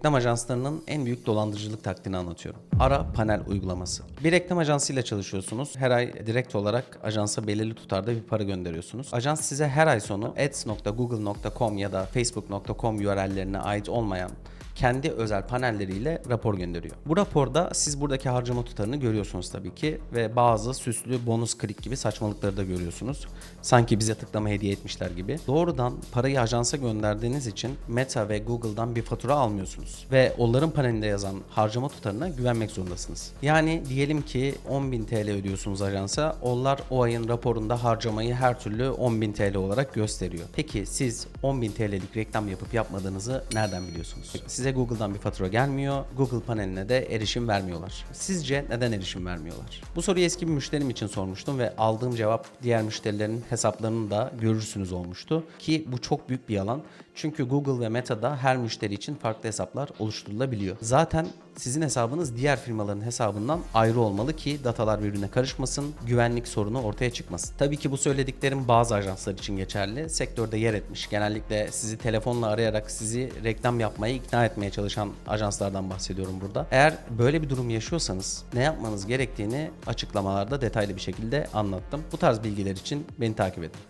reklam ajanslarının en büyük dolandırıcılık taktiğini anlatıyorum. Ara panel uygulaması. Bir reklam ajansıyla çalışıyorsunuz. Her ay direkt olarak ajansa belirli tutarda bir para gönderiyorsunuz. Ajans size her ay sonu ads.google.com ya da facebook.com URL'lerine ait olmayan kendi özel panelleriyle rapor gönderiyor. Bu raporda siz buradaki harcama tutarını görüyorsunuz tabii ki ve bazı süslü bonus klik gibi saçmalıkları da görüyorsunuz. Sanki bize tıklama hediye etmişler gibi. Doğrudan parayı ajansa gönderdiğiniz için Meta ve Google'dan bir fatura almıyorsunuz. Ve onların panelinde yazan harcama tutarına güvenmek zorundasınız. Yani diyelim ki 10.000 TL ödüyorsunuz ajansa. Onlar o ayın raporunda harcamayı her türlü 10.000 TL olarak gösteriyor. Peki siz 10.000 TL'lik reklam yapıp yapmadığınızı nereden biliyorsunuz? Size Google'dan bir fatura gelmiyor. Google paneline de erişim vermiyorlar. Sizce neden erişim vermiyorlar? Bu soruyu eski bir müşterim için sormuştum ve aldığım cevap diğer müşterilerin hesaplarını da görürsünüz olmuştu. Ki bu çok büyük bir yalan. Çünkü Google ve Meta'da her müşteri için farklı hesaplar oluşturulabiliyor. Zaten sizin hesabınız diğer firmaların hesabından ayrı olmalı ki datalar birbirine karışmasın, güvenlik sorunu ortaya çıkmasın. Tabii ki bu söylediklerim bazı ajanslar için geçerli. Sektörde yer etmiş. Genellikle sizi telefonla arayarak sizi reklam yapmaya ikna etmeye çalışan ajanslardan bahsediyorum burada. Eğer böyle bir durum yaşıyorsanız ne yapmanız gerektiğini açıklamalarda detaylı bir şekilde anlattım. Bu tarz bilgiler için beni takip edin.